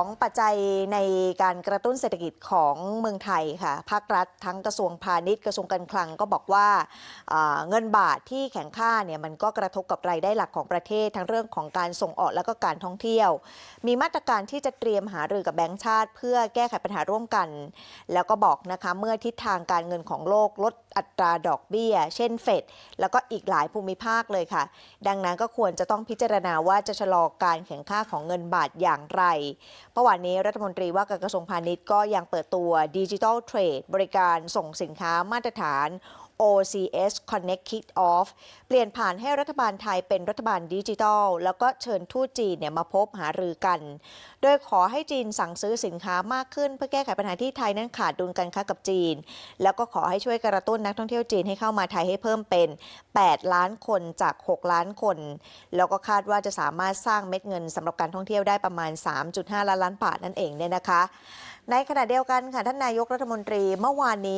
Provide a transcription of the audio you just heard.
ของปัจจัยในการกระตุ้นเศรษฐกิจของเมืองไทยค่ะ ภาครัฐทั้งกระทรวงพาณิชย์กระทรวงการคลังก็บอกว่าเงินบาทที่แข็งค่าเนี่ยมันก็กระทบกับรายได้หลักของประเทศ ทั้งเรื่องของการส่งออกแล้วก็การท่องเที่ยว มีมาตรการที่จะเตรียมหารือกับแบงก์ชาติ เพื่อแก้ไขปัญหาร่วมกัน แล้วก็บอกนะคะเมื่อทิศทางการเงินของโลกลดอัตราดอกเบี้ย เช่นเฟดแล้วก็อีกหลายภูมิภาคเลยค่ะ ดังนั้นก็ควรจะต้องพิจารณาว่าจะชะลอการแข่งค่าของเงินบาทอย่างไรเมื่อวานนี้รัฐมนตรีว่าการกระทรวงพาณิชย์ก็ยังเปิดตัวดิจิทัลเทรดบริการส่งสินค้ามาตรฐาน OCS Connect Kick Off เปลี่ยนผ่านให้รัฐบาลไทยเป็นรัฐบาลดิจิทัล แล้วก็เชิญทูตจีนเนี่ยมาพบหารือกัน โดยขอให้จีนสั่งซื้อสินค้ามากขึ้น เพื่อแก้ไขปัญหาที่ไทยนั้นขาดดุลการค้ากับจีน แล้วก็ขอให้ช่วยกระตุ้นนักท่องเที่ยวจีนให้เข้ามาไทยให้เพิ่มเป็น 8 ล้านคนจาก 6 ล้านคน แล้วก็คาดว่าจะสามารถสร้างเม็ดเงินสำหรับการท่องเที่ยวได้ประมาณ 3.5 ล้านล้านบาทนั่นเองเนี่ยนะคะ ในขณะเดียวกันค่ะท่านนายกรัฐมนตรีเมื่อวานนี้